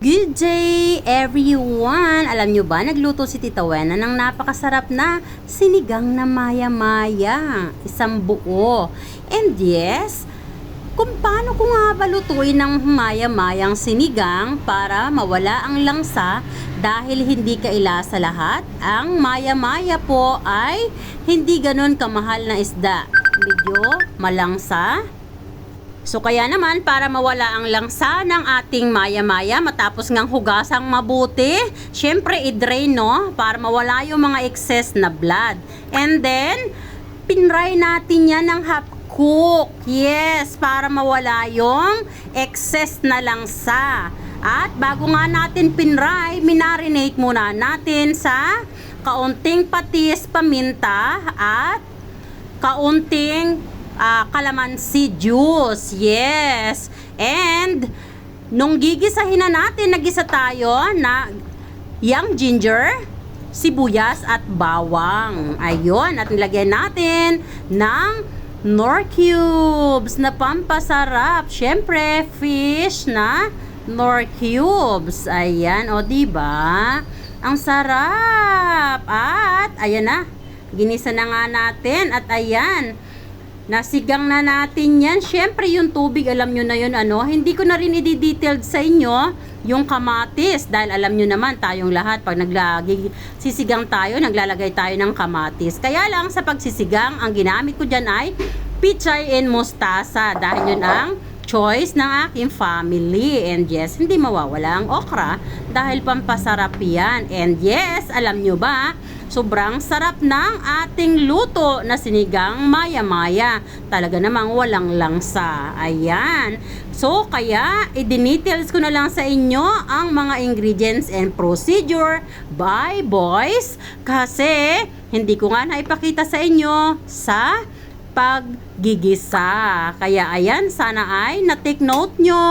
Good day, everyone! Alam nyo ba, nagluto si Tita Wena ng napakasarap na sinigang na maya-maya. Isang buo. And yes, kung paano ko nga ba lutuin ng maya-mayang sinigang para mawala ang langsa dahil hindi kaila sa lahat, ang maya-maya po ay hindi ganun kamahal na isda. Medyo malangsa, So kaya naman para mawala ang langsa ng ating maya-maya matapos ngang hugasang mabuti, syempre i-drain no para mawala yung mga excess na blood. And then pinray natin yan ng half cook. Yes, para mawala yung excess na langsa. At bago nga natin pinray, minarinate muna natin sa kaunting patis, paminta at kaunting ah, calamansi juice. Yes. And nung gigisahin na natin, nagisa tayo na young ginger, sibuyas at bawang. Ayun, at nilagay natin ng nor cubes na pampasarap. Syempre, fish na nor cubes. Ayan, o di ba? Ang sarap. At ayan na. Ginisa na nga natin at ayan. Nasigang na natin yan. Siyempre, yung tubig, alam nyo na yun, ano. Hindi ko na rin i-detailed sa inyo yung kamatis. Dahil alam nyo naman, tayong lahat, pag naglagi, sisigang tayo, naglalagay tayo ng kamatis. Kaya lang, sa pagsisigang, ang ginamit ko dyan ay pichay and mustasa. Dahil yun ang choice ng aking family. And yes, hindi mawawala ang okra dahil pampasarap yan. And yes, alam nyo ba, sobrang sarap ng ating luto na sinigang maya-maya. Talaga namang walang langsa. Ayan. So, kaya, i-details ko na lang sa inyo ang mga ingredients and procedure by boys kasi hindi ko nga naipakita sa inyo sa paggigisa. Kaya ayan, sana ay na-take note nyo.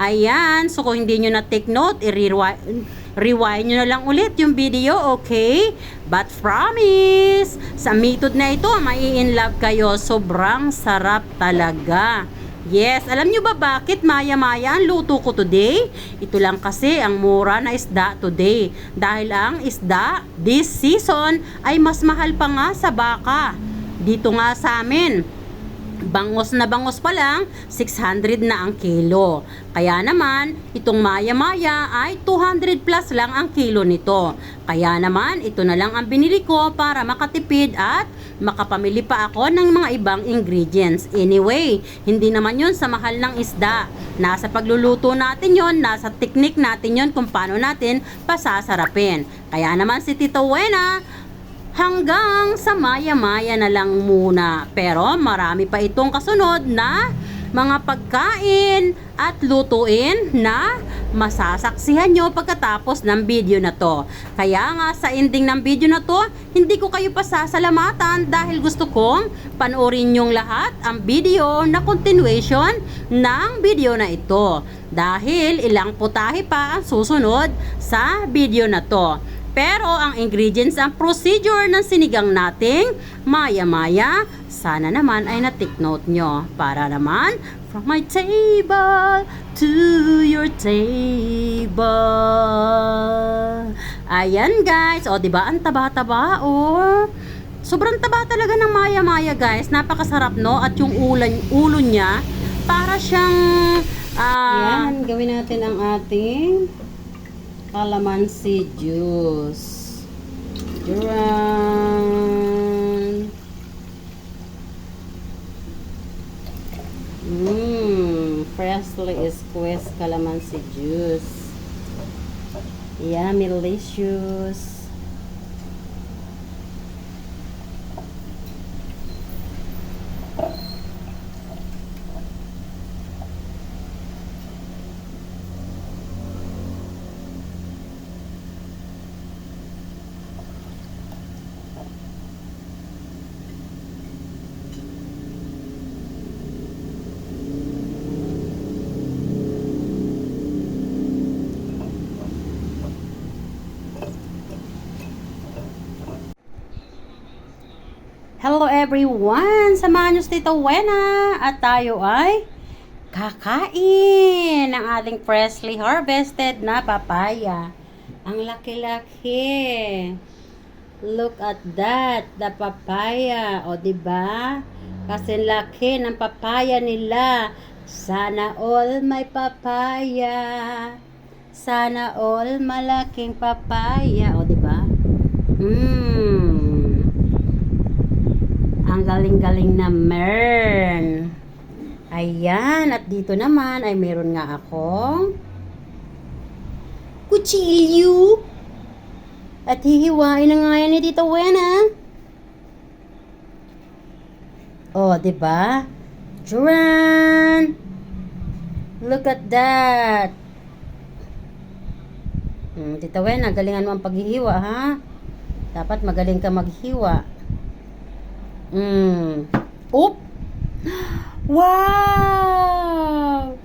Ayan, so kung hindi nyo na-take note, i-rewind rewind nyo na lang ulit yung video, okay? But promise, sa method na ito, mai in love kayo. Sobrang sarap talaga. Yes, alam nyo ba bakit maya-maya ang luto ko today? Ito lang kasi ang mura na isda today. Dahil ang isda this season ay mas mahal pa nga sa baka. Dito nga sa amin, bangos na bangos pa lang, 600 na ang kilo. Kaya naman, itong maya-maya ay 200 plus lang ang kilo nito. Kaya naman, ito na lang ang binili ko para makatipid at makapamili pa ako ng mga ibang ingredients. Anyway, hindi naman yun sa mahal ng isda. Nasa pagluluto natin yon, nasa teknik natin yon kung paano natin pasasarapin. Kaya naman si Tito Wena, hanggang sa maya-maya na lang muna. Pero marami pa itong kasunod na mga pagkain at lutuin na masasaksihan nyo pagkatapos ng video na to. Kaya nga sa ending ng video na to, hindi ko kayo pasasalamatan dahil gusto kong panoorin nyong lahat ang video na continuation ng video na ito. Dahil ilang putahe pa ang susunod sa video na to. Pero ang ingredients, ang procedure ng sinigang nating maya-maya, sana naman ay na-take note nyo. Para naman, from my table to your table. Ayan guys, o ba ang taba-taba o Sobrang taba talaga ng maya-maya guys. Napakasarap no at yung ulan ulo niya para siyang ah Yan, gawin natin ang ating calamansi juice. Duran. Mmm, freshly squeezed calamansi juice. Yummy, delicious. Hello everyone! Samahan niyo si Tito Wena at tayo ay kakain ng ating freshly harvested na papaya. Ang laki-laki. Look at that, the papaya. O, ba? Kasi laki ng papaya nila. Sana all may papaya. Sana all malaking papaya. O, ba? Mmm. Ang galing-galing na mern. Ayan, at dito naman ay meron nga akong kutsilyo. At hihiwain na nga yan ni Tita Wena. Oh, 'di ba? Duran! Look at that. Hmm, Tita Wena, galingan mo ang paghihiwa, ha? Dapat magaling ka maghiwa. Hmm. Oop! Wow!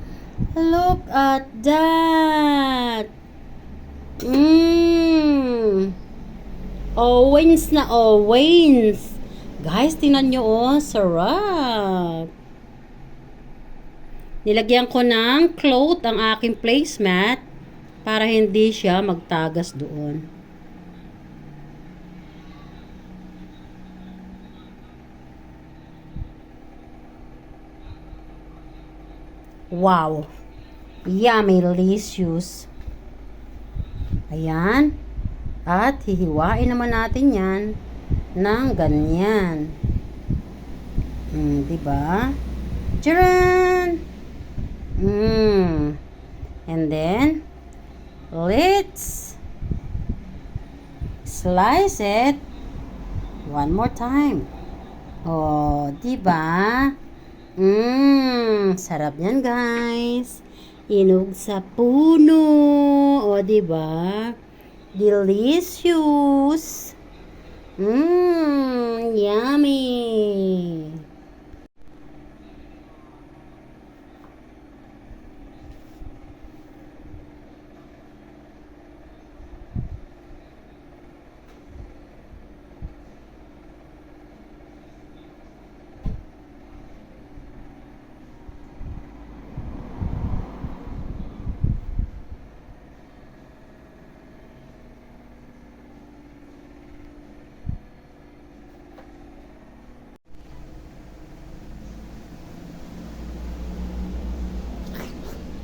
Look at that! Mmm! Owens na Owens! Guys, tingnan nyo oh, sarap! Nilagyan ko ng cloth ang aking placemat para hindi siya magtagas doon. Wow! Yummy delicious! Ayan. At hihiwain naman natin yan ng ganyan. Hmm, di ba? Charan! Hmm. And then, let's slice it one more time. Oh, di ba? Mmm, sarap yan, guys. Inog sa puno. O, ba? Delicious. Mmm, yummy.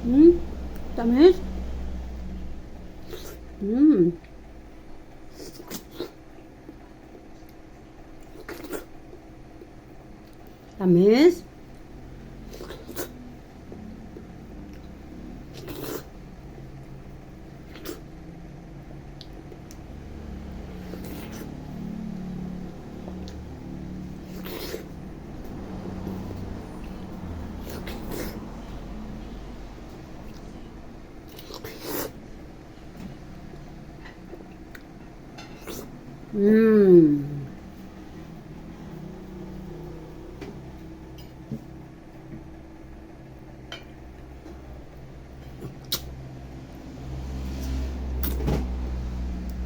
Hmm, tamis. Hmm. Tamis. Hmm.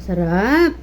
Sarap.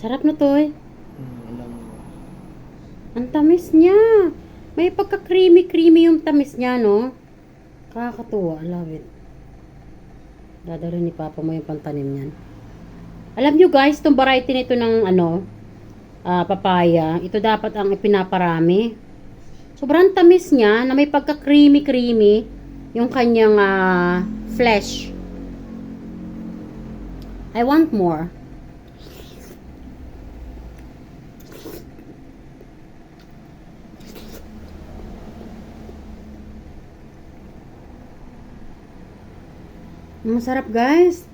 Sarap na to eh. Ang tamis niya. May pagka-creamy-creamy yung tamis niya, no? Kakatuwa. I love it. Dadalhin ni Papa mo yung pantanim niyan. Alam nyo guys, itong variety nito ng ano, ah, papaya, ito dapat ang ipinaparami. Sobrang tamis niya na may pagka-creamy-creamy yung kanyang ah, flesh. I want more. Masarap guys.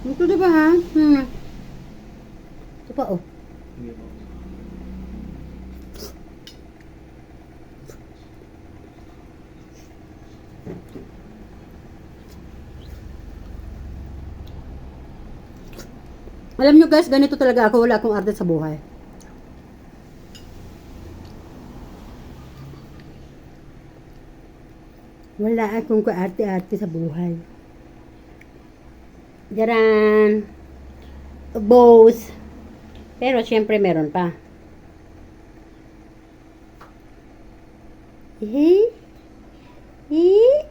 Hmm? Ito diba ha? Hmm. Ito pa oh. Alam nyo guys, ganito talaga ako. Wala akong arte sa buhay. Wala akong kaarte-arte sa buhay. Jaran. Bows. Pero syempre meron pa. Eh? Eh?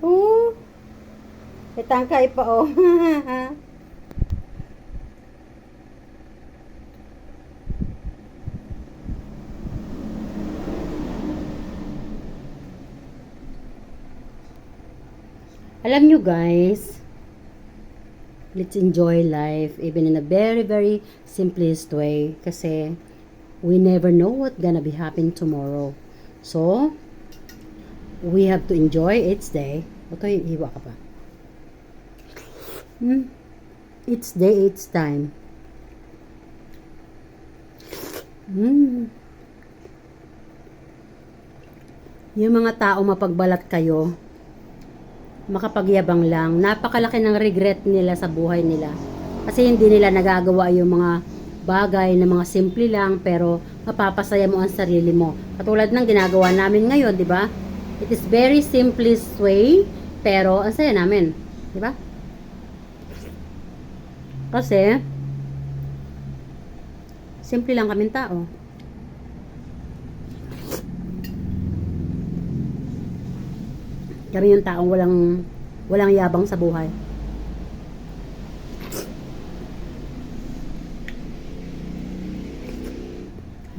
Oh. Itangkay pa oh. Alam nyo guys, let's enjoy life even in a very very simplest way kasi we never know what gonna be happen tomorrow. So, we have to enjoy each day. Ito hiwa ka pa. Hmm? Each day, each time. Hmm. Yung mga tao mapagbalat kayo, makapagyabang lang. Napakalaki ng regret nila sa buhay nila. Kasi hindi nila nagagawa yung mga bagay na mga simple lang pero mapapasaya mo ang sarili mo. Katulad ng ginagawa namin ngayon, di ba? It is very simplest way pero ang saya namin. Di ba? Kasi simple lang kaming tao. Kami yung taong walang walang yabang sa buhay.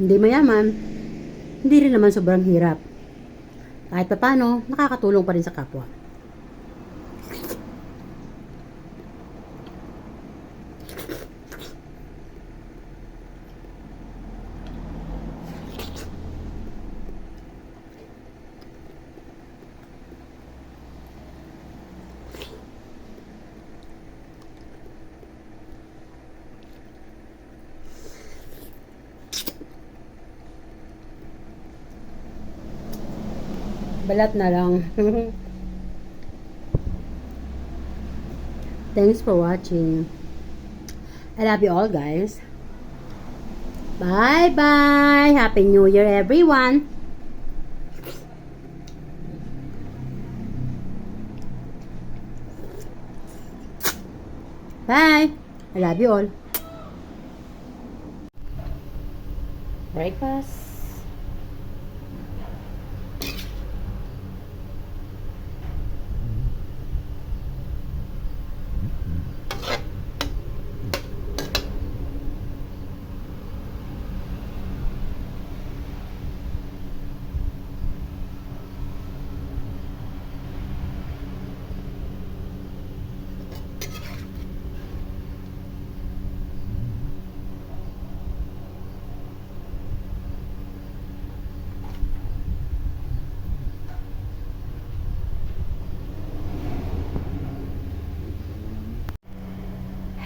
Hindi mayaman, hindi rin naman sobrang hirap. Kahit pa paano, nakakatulong pa rin sa kapwa. Balat na lang. Thanks for watching. I love you all, guys. Bye bye. Happy New Year, everyone. Bye. I love you all. Breakfast.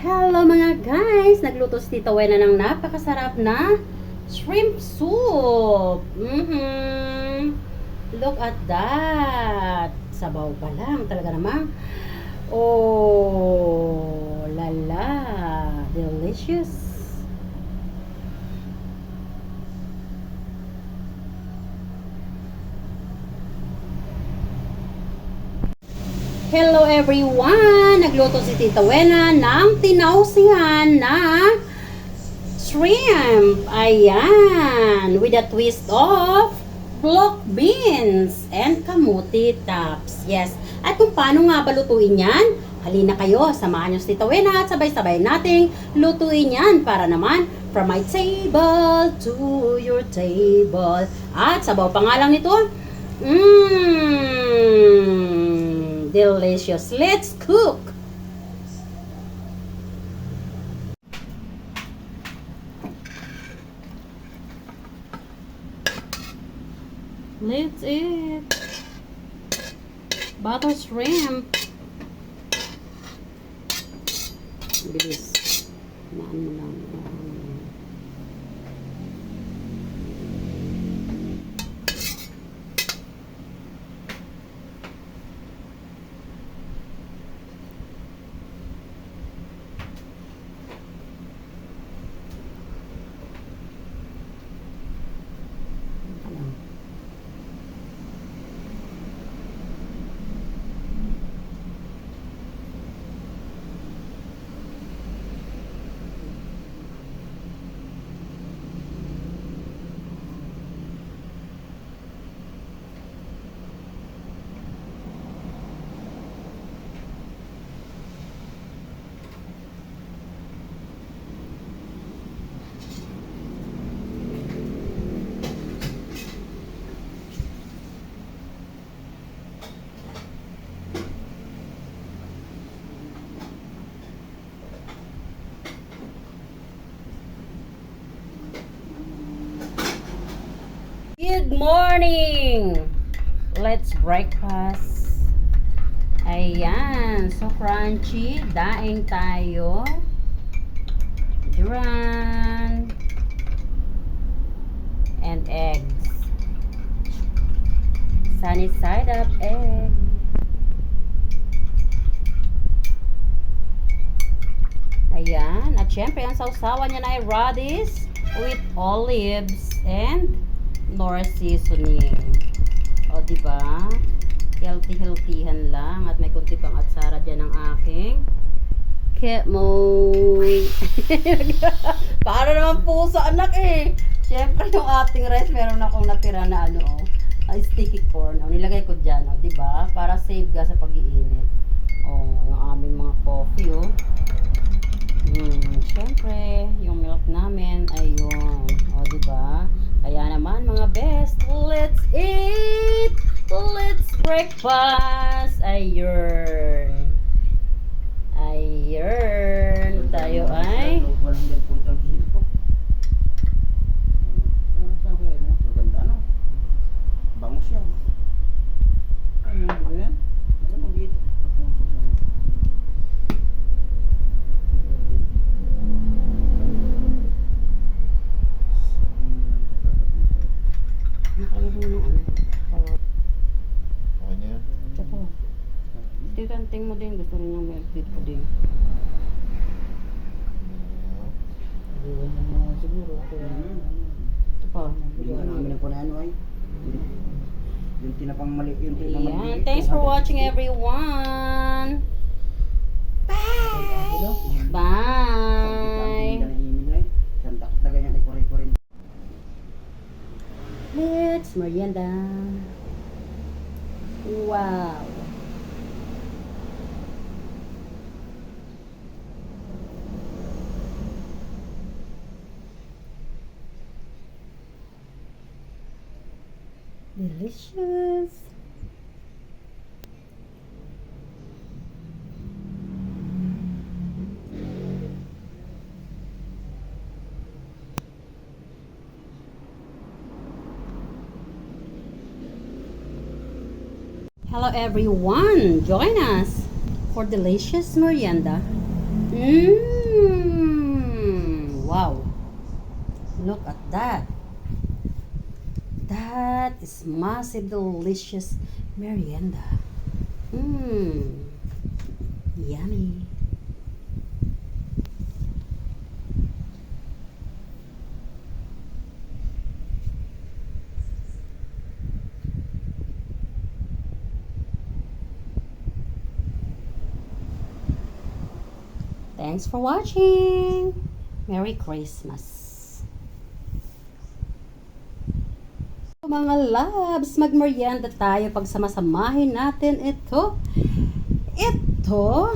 Hello mga guys! Nagluto si Tita Wena ng napakasarap na shrimp soup. Mhm. Look at that. Sabaw pa lang. Talaga namang. Oh, lala. Delicious. Hello everyone! Nagluto si Tita Wena ng tinausihan na shrimp. Ayan. With a twist of block beans and kamuti tops. Yes. At kung paano nga ba lutuin yan? Halina kayo, samahan nyo si Tita Wena at sabay-sabay nating lutuin yan para naman from my table to your table. At sabaw pa nga lang nito, mmm, delicious. Let's cook! Let's eat. Butter shrimp. Good morning! Let's breakfast. Ayan, so crunchy. Daing tayo. Duran. And eggs. Sunny side up egg. Ayan. At syempre, ang sausawan niya na ay radish with olives and nor seasoning. O, di ba? Healthy-healthyhan lang. At may kunti pang atsara dyan ng aking ketmoy. Para naman puso, anak eh. Siyempre, yung ating rice, meron akong natira na ano, oh, sticky corn. Oh, nilagay ko dyan, oh, di ba? Para save ka sa pag-iinit. Oh, yung aming mga coffee, oh. Hmm, syempre, yung milk namin, ayun. O, di ba? Kaya naman, mga best, let's eat! Let's breakfast! Ayun. Ayun. Tayo ay... Walang din po ang silip ko. Ano saan kaya mo? Maganda ano? Bangus yan. Ano ba yan? Ano bang dito? Ako ang kusang. Nakalaro ng ano. Oh, Okay na yan. tsaka. Titanting mo din. Gusto rin niya milk tea ko din. Iwan mo naman siguro. Kaya Ito pa. Hindi ka namin ang ano ay. Tinapang mali, yung tinapang Ayan. maliit. Thanks for watching everyone. Bye. Let's merienda. Wow. Delicious. Hello everyone! Join us for delicious merienda. Mmm! Wow! Look at that! That is massive delicious merienda. Mmm! Yummy! Thanks for watching. Merry Christmas. Mga loves, magmerienda tayo pagsamasamahin natin ito. Ito.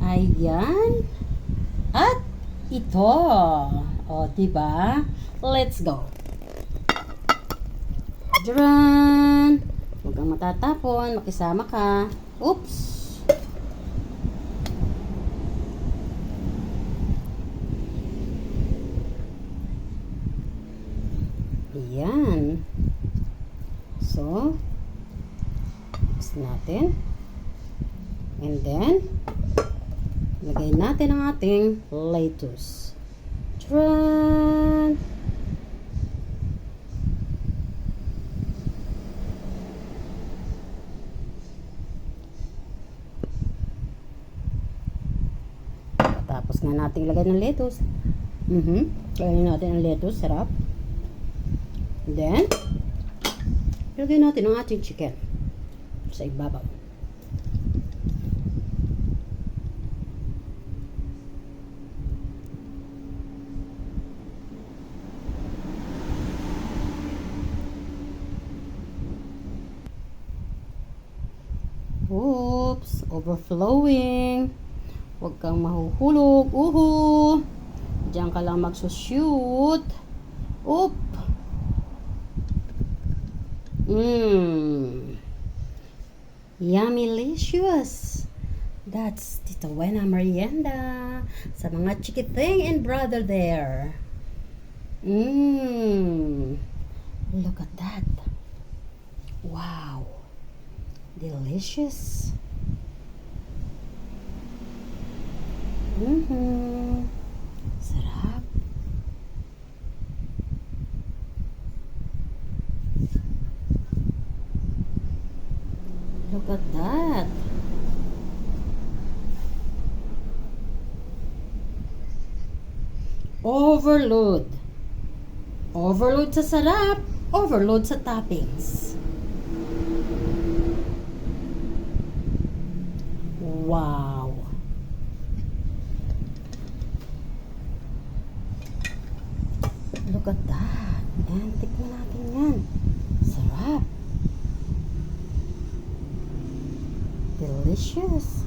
Ayan. At ito. O, diba? Let's go. Diyan. Huwag kang matatapon. Makisama ka. Oops. Ayan. So, mix natin. And then, lagay natin ang ating lettuce. Tran! Tapos na natin ilagay ng lettuce. Mhm. Lagay natin ang lettuce, sarap. Then, ilagay natin ang ating chicken sa ibabaw. Oops, overflowing. Huwag kang mahuhulog. Uhu. Diyan ka lang magsushoot. Oop. Mmm. Yummylicious. That's Tita Wena Merienda sa mga chikiting and brother there. Mmm. Look at that. Wow. Delicious. Mm-hmm. Sarap. Look. Overload. Overload sa sarap. Overload sa toppings. Wow. That. And tikman natin yan. Sarap. Delicious.